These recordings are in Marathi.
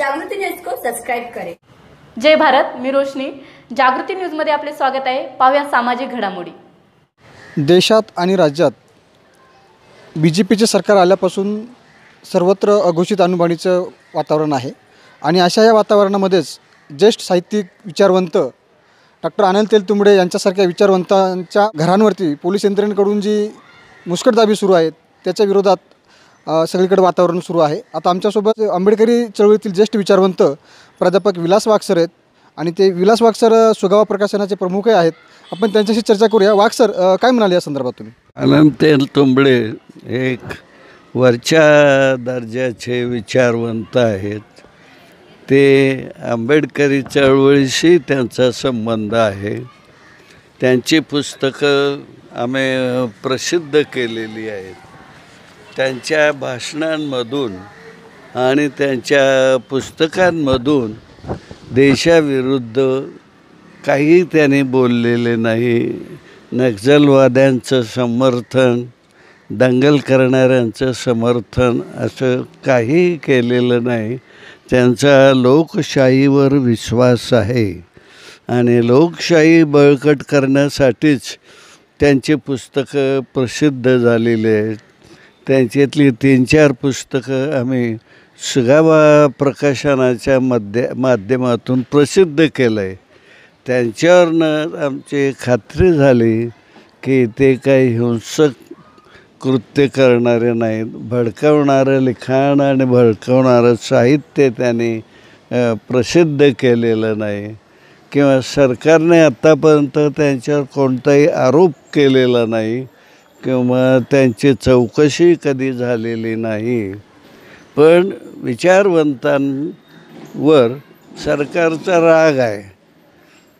जागृति न्यूज को सब्सक्राइब करें. जय भारत मी रोशनी. जागृती न्यूजमध्ये आपले स्वागत आहे. पाहूया सामाजिक घडामोडी. देशात आणि राज्यात बी जे पीचे सरकार आल्यापासून सर्वत्र अघोषित आणीबाणीचं वातावरण आहे. आणि अशा या वातावरणामध्येच ज्येष्ठ साहित्यिक विचारवंत डॉक्टर अनिल तेलतुंबडे यांच्यासारख्या विचारवंतांच्या घरांवरती पोलीस यंत्रणेकडून जी मुस्कटदाबी सुरू आहे त्याच्या विरोधात सगळीकडे वातावरण सुरू आहे. आता आमच्यासोबत आंबेडकरी चळवळीतील ज्येष्ठ विचारवंत प्राध्यापक विलास वागसर आहेत आणि ते विलास वागसर सुगावा प्रकाशनाचे प्रमुखही आहेत. आपण त्यांच्याशी चर्चा करूया. वागसर काय म्हणाले या संदर्भात तुम्ही? अनंत तोंबळे एक वरच्या दर्जाचे विचारवंत आहेत. ते आंबेडकरी चळवळीशी त्यांचा संबंध आहे. त्यांची पुस्तकं आम्ही प्रसिद्ध केलेली आहेत. त्यांच्या भाषणांमधून आणि त्यांच्या पुस्तकांमधून देशाविरुद्ध काही त्यांनी बोललेले नाही. नक्षलवाद्यांचं समर्थन दंगल करणाऱ्यांचं समर्थन असं काही केलेलं नाही. त्यांचा लोकशाहीवर विश्वास आहे आणि लोकशाही बळकट करण्यासाठीच त्यांची पुस्तकं प्रसिद्ध झालेली आहेत. त्यांच्यातली तीन चार पुस्तकं आम्ही सुगावा प्रकाशनाच्या मध्य माध्यमातून प्रसिद्ध केलं आहे त्यांच्यावरनं आमची खात्री झाली की ते काही हिंसक कृत्य करणारे नाहीत. भडकवणारं लिखाण आणि भडकवणारं साहित्य त्यांनी प्रसिद्ध केलेलं नाही. किंवा सरकारने आत्तापर्यंत त्यांच्यावर कोणताही आरोप केलेला नाही. किंवा त्यांची चौकशी कधी झालेली नाही. पण विचारवंतांवर सरकारचा राग आहे.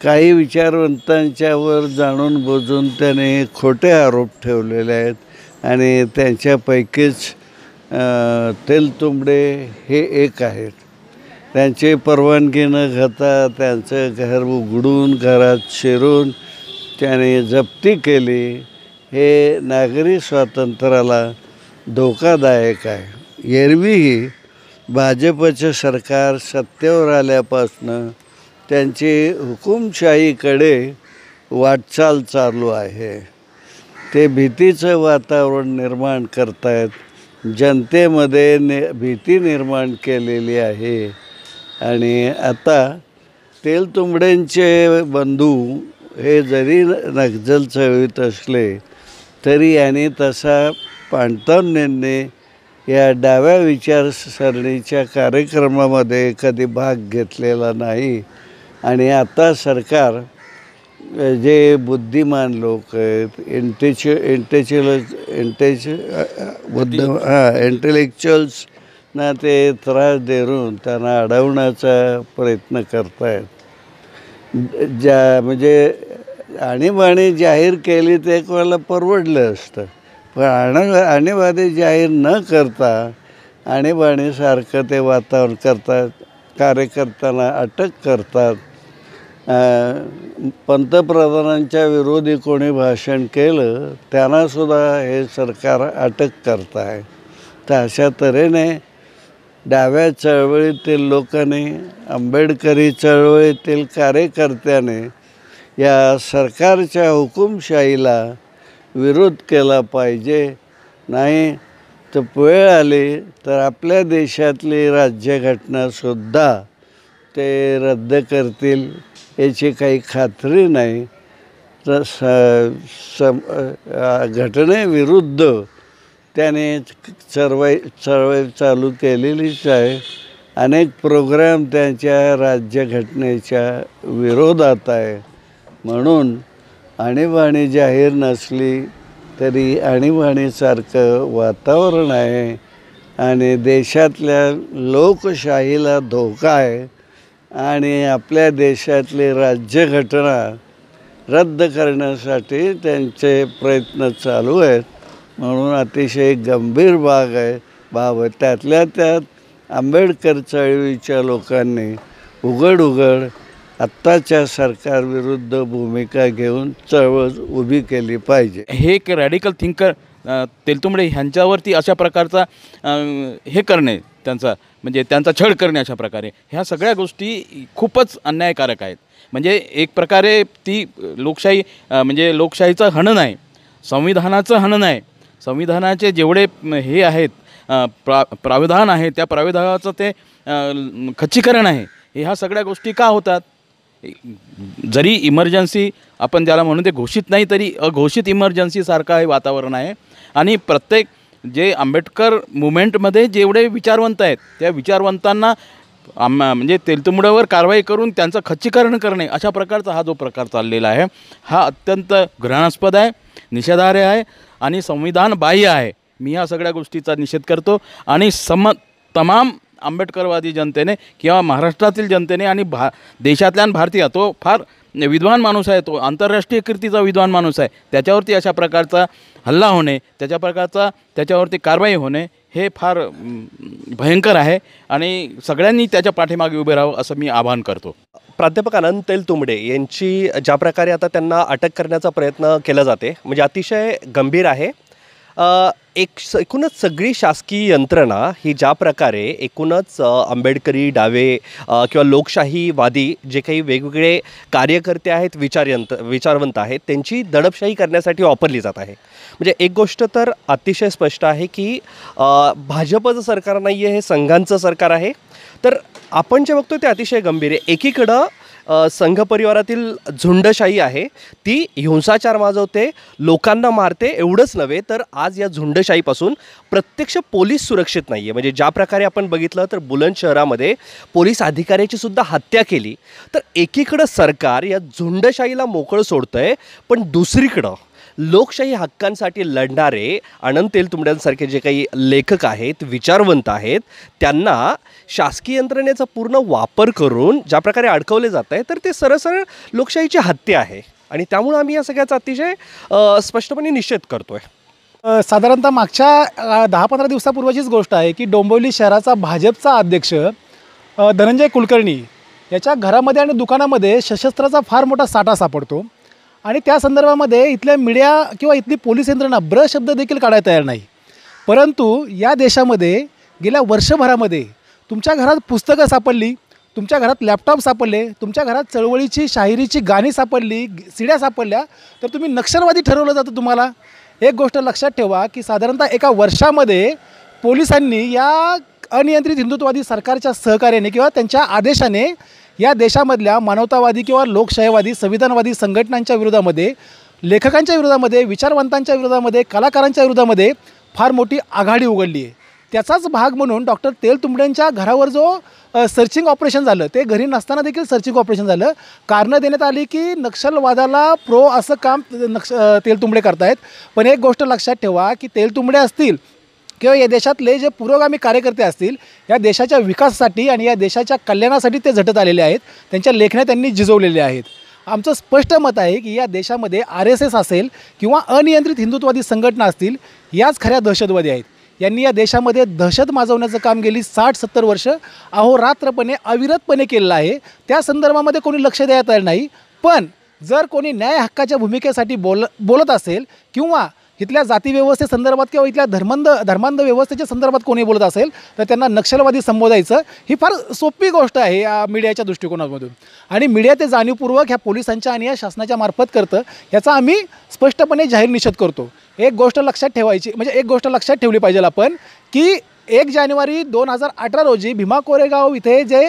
काही विचारवंतांच्यावर जाणून बुजून त्याने खोटे आरोप ठेवलेले आहेत आणि त्यांच्यापैकीच तेलतुंबडे हे एक आहेत. त्यांची परवानगी न घेता त्यांचं घर उघडून घरात शिरून त्याने जप्ती केली. हे नागरी स्वातंत्र्याला धोकादायक आहे. एरवीही भाजपचं सरकार सत्तेवर आल्यापासनं त्यांची हुकुमशाहीकडे वाटचाल चालू आहे. ते भीतीचं वातावरण निर्माण करतायत. जनतेमध्ये ने भीती निर्माण केलेली आहे. आणि आता तेलतुंबड्यांचे बंधू हे जरी नक्झल चळवीत असले तरी याने तसा पाणतावण्यांनी या डाव्या विचारसरणीच्या कार्यक्रमामध्ये कधी भाग घेतलेला नाही. आणि आता सरकार जे बुद्धिमान लोक आहेत इंटेच इंटेच्युअल इंटेच बुद्ध हां इंटेलेक्च्युअल्सना ते त्रास देऊन त्यांना अडवण्याचा प्रयत्न करतायत. ज्या म्हणजे आणीबाणी जाहीर केली ते एक वेळेला परवडलं असतं. पण आण आणीबाणी जाहीर न करता आणीबाणीसारखं ते वातावरण करतात कार्यकर्त्यांना अटक करतात. पंतप्रधानांच्या विरोधी कोणी भाषण केलं त्यांनासुद्धा हे सरकार अटक करत आहे तर अशा तऱ्हेने डाव्या चळवळीतील लोकांनी आंबेडकरी चळवळीतील कार्यकर्त्याने या सरकारच्या हुकुमशाहीला विरोध केला पाहिजे. नाही तर वेळ आली तर आपल्या देशातली राज्यघटनासुद्धा ते रद्द करतील याची काही खात्री नाही. तर स सम घटनेविरुद्ध त्याने चळवळ चळवळ चालू केलेलीच आहे. अनेक प्रोग्राम त्यांच्या राज्यघटनेच्या विरोधात आहे. म्हणून आणीबाणी जाहीर नसली तरी आणीबाणीसारखं वातावरण आहे आणि देशातल्या लोकशाहीला धोका आहे आणि आपल्या देशातली राज्यघटना रद्द करण्यासाठी त्यांचे प्रयत्न चालू आहेत. म्हणून अतिशय गंभीर भाग आहे बाब आहे. त्यातल्या त्यात आंबेडकर चळवळीच्या लोकांनी उघड उघड आत्ताच्या सरकारविरुद्ध भूमिका घेऊन चळवळ उभी केली पाहिजे. हे एक रॅडिकल थिंकर तेलतुंबडे ह्यांच्यावरती अशा प्रकारचा हे करणे त्यांचा म्हणजे त्यांचा छळ करणे अशा प्रकारे ह्या सगळ्या गोष्टी खूपच अन्यायकारक आहेत. म्हणजे एक प्रकारे ती लोकशाही म्हणजे लोकशाहीचं हनन आहे संविधानाचं हनन आहे. संविधानाचे जेवढे हे आहेत प्रा प्राविधान आहे त्या प्राविधानाचं ते खच्चीकरण आहे. ह्या सगळ्या गोष्टी का होतात? जरी इमर्जन्सी आपण ज्याला म्हणून ते घोषित नाही तरी अघोषित इमर्जन्सीसारखं हे वातावरण आहे. आणि प्रत्येक जे आंबेडकर मुवमेंटमध्ये जेवढे विचारवंत आहेत त्या विचारवंतांना आम म्हणजे तेलतुंबड्यावर कारवाई करून त्यांचं खच्चीकरण करणे अशा प्रकारचा हा जो प्रकार चाललेला आहे हा अत्यंत घृणास्पद आहे निषेधार्ह आहे आणि संविधान बाह्य आहे. मी ह्या सगळ्या गोष्टीचा निषेध करतो. आणि सम तमाम आंबेडकरवादी जनतेने किंवा महाराष्ट्रातील जनतेने आणि भा देशातल्या भारतीय तो फार विद्वान माणूस आहे तो आंतरराष्ट्रीय कीर्तीचा विद्वान माणूस आहे. त्याच्यावरती अशा प्रकारचा हल्ला होणे त्याच्या प्रकारचा त्याच्यावरती कारवाई होणे हे फार भयंकर आहे आणि सगळ्यांनी त्याच्या पाठीमागे उभे राहावं असं मी आवाहन करतो. प्राध्यापक अनंत तेलतुंबडे यांची ज्या प्रकारे आता त्यांना अटक करण्याचा प्रयत्न केला जाते म्हणजे अतिशय गंभीर आहे. एक स- एकूणच सगळी शासकीय यंत्रणा ही ज्या प्रकारे एकूणच आंबेडकरी डावे किंवा लोकशाहीवादी जे काही वेगवेगळे कार्यकर्ते आहेत विचारयंत विचारवंत आहेत त्यांची दडपशाही करण्यासाठी वापरली जात आहे. म्हणजे एक गोष्ट तर अतिशय स्पष्ट आहे की भाजपचं सरकार नाही आहे हे संघांचं सरकार आहे. तर आपण जे बघतो ते अतिशय गंभीर आहे. एकीकडं संघ परिवारातील झुंडशाही आहे. ती हिंसाचार माजवते लोकांना मारते एवढंच नव्हे तर आज या झुंडशाहीपासून प्रत्यक्ष पोलीस सुरक्षित नाही आहे म्हणजे ज्या प्रकारे आपण बघितलं तर बुलंद शहरामध्ये पोलीस अधिकाऱ्याची सुद्धा हत्या केली. तर एकीकडं सरकार या झुंडशाहीला मोकळं सोडतं आहे पण दुसरीकडं लोकशाही हक्कांसाठी लढणारे अनंत तेलतुंबड्यांसारखे जे काही लेखक आहेत विचारवंत आहेत त्यांना शासकीय यंत्रणेचा पूर्ण वापर करून ज्या प्रकारे अडकवले जात आहे तर ते सरसर लोकशाहीची हत्या आहे. आणि त्यामुळं आम्ही या सगळ्याचा अतिशय स्पष्टपणे निषेध करतो आहे साधारणतः मागच्या दहा पंधरा दिवसापूर्वीचीच गोष्ट आहे की डोंबिवली शहराचा भाजपचा अध्यक्ष धनंजय कुलकर्णी याच्या घरामध्ये आणि दुकानामध्ये सशस्त्राचा फार मोठा साठा सापडतो. आणि त्या संदर्भामध्ये इथल्या मीडिया किंवा इथली पोलीस यंत्रणा ब्र शब्द देखील काढायला तयार नाही. परंतु या देशामध्ये गेल्या वर्षभरामध्ये तुमच्या घरात पुस्तकं सापडली तुमच्या घरात लॅपटॉप सापडले तुमच्या घरात चळवळीची शाहिरीची गाणी सापडली सिड्या सापडल्या तर तुम्ही नक्षलवादी ठरवलं जातं तुम्हाला? एक गोष्ट लक्षात ठेवा की साधारणतः एका वर्षामध्ये पोलिसांनी या अनियंत्रित हिंदुत्ववादी सरकारच्या सहकार्याने किंवा त्यांच्या आदेशाने या देशामधल्या मानवतावादी किंवा लोकशाहीवादी संविधानवादी संघटनांच्या विरोधामध्ये लेखकांच्या विरोधामध्ये विचारवंतांच्या विरोधामध्ये कलाकारांच्या विरोधामध्ये फार मोठी आघाडी उघडली आहे. त्याचाच भाग म्हणून डॉक्टर तेलतुंबड्यांच्या घरावर जो सर्चिंग ऑपरेशन झालं ते घरी नसताना देखील सर्चिंग ऑपरेशन झालं. कारणं देण्यात आली की नक्षलवादाला प्रो असं काम नक्ष तेलतुंबडे करतायत. पण एक गोष्ट लक्षात ठेवा की तेलतुंबडे असतील किंवा या देशातले जे पुरोगामी कार्यकर्ते असतील या देशाच्या विकासासाठी आणि या देशाच्या कल्याणासाठी ते झटत आलेले आहेत. त्यांच्या लेखण्या त्यांनी झिजवलेल्या आहेत. आमचं स्पष्ट मत आहे की या देशामध्ये आर एस एस असेल किंवा अनियंत्रित हिंदुत्ववादी संघटना असतील याच खऱ्या दहशतवादी आहेत. यांनी या देशामध्ये दहशत माजवण्याचं काम गेली साठ सत्तर वर्ष अहोरात्रपणे अविरतपणे केलेलं आहे. त्या संदर्भामध्ये कोणी लक्ष द्यायला नाही. पण जर कोणी न्याय हक्काच्या भूमिकेसाठी बोल बोलत असेल किंवा इथल्या जाती व्यवस्थेसंदर्भात किंवा इथल्या धर्मांध धर्मांध व्यवस्थेच्या संदर्भात कोणी बोलत असेल तर त्यांना नक्षलवादी संबोधायचं ही फार सोपी गोष्ट आहे या मीडियाच्या दृष्टिकोनामधून आणि मीडिया ते जाणीवपूर्वक ह्या पोलिसांच्या आणि या शासनाच्या मार्फत करतं याचा आम्ही स्पष्टपणे जाहीर निषेध करतो. एक गोष्ट लक्षात ठेवायची म्हणजे एक गोष्ट लक्षात ठेवली पाहिजे आपण की एक जानेवारी दोन हजार अठरा रोजी भीमा कोरेगाव इथे जे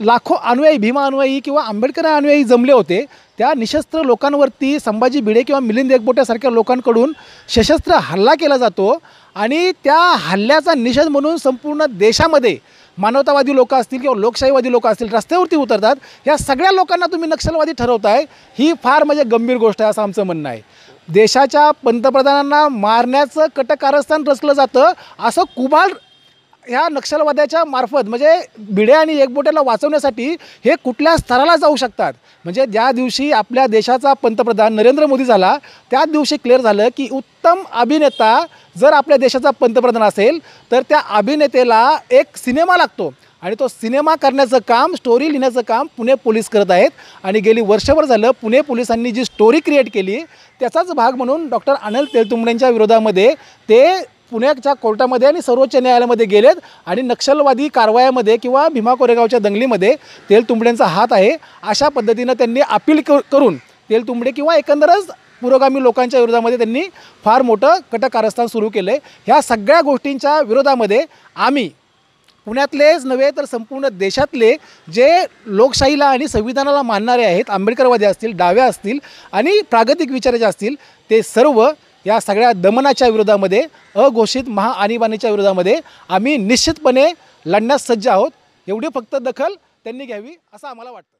लाखो अनुयायी भीमा अनुयायी किंवा आंबेडकर अनुयायी जमले होते त्या निशस्त्र लोकांवरती संभाजी भिडे किंवा मिलिंद एकबोट्यासारख्या लोकांकडून सशस्त्र हल्ला केला जातो आणि त्या हल्ल्याचा निषेध म्हणून संपूर्ण देशामध्ये मानवतावादी लोक असतील किंवा लोकशाहीवादी लोक असतील रस्त्यावरती उतरतात. या सगळ्या लोकांना तुम्ही नक्षलवादी ठरवताय ही फार म्हणजे गंभीर गोष्ट आहे असं आमचं म्हणणं आहे. देशाच्या पंतप्रधानांना मारण्याचं कटकारस्थान रचलं जातं असं कुबाल ह्या नक्षलवाद्याच्या मार्फत म्हणजे भिडे आणि एकबोट्याला वाचवण्यासाठी हे कुठल्या स्तराला जाऊ शकतात? म्हणजे ज्या दिवशी आपल्या देशाचा पंतप्रधान नरेंद्र मोदी झाला त्याच दिवशी क्लिअर झालं की उत्तम अभिनेता जर आपल्या देशाचा पंतप्रधान असेल तर त्या अभिनेतेला एक सिनेमा लागतो. आणि तो सिनेमा करण्याचं काम स्टोरी लिहिण्याचं काम पुणे पोलीस करत आहेत. आणि गेली वर्षभर झालं पुणे पोलिसांनी जी स्टोरी क्रिएट केली त्याचाच भाग म्हणून डॉक्टर अनिल तेलतुंबडेंच्या विरोधामध्ये ते पुण्याच्या कोर्टामध्ये आणि सर्वोच्च न्यायालयामध्ये गेलेत आणि नक्षलवादी कारवायामध्ये किंवा भीमा कोरेगावच्या दंगलीमध्ये तेलतुंबड्यांचा हात आहे. अशा पद्धतीनं त्यांनी अपील कर करून तेलतुंबडे किंवा एकंदरच पुरोगामी लोकांच्या विरोधामध्ये त्यांनी फार मोठं कटकारस्थान सुरू केलं आहे ह्या सगळ्या गोष्टींच्या विरोधामध्ये आम्ही पुण्यातलेच नव्हे तर संपूर्ण देशातले जे लोकशाहीला आणि संविधानाला मानणारे आहेत आंबेडकरवादी असतील डाव्या असतील आणि प्रागतिक विचाराचे असतील ते सर्व या सगळ्या दमनाच्या विरोधामध्ये अघोषित महाआणीबाणीच्या विरोधामध्ये आम्ही निश्चितपणे लढण्यास सज्ज आहोत. एवढी फक्त दखल त्यांनी घ्यावी असं आम्हाला वाटतं.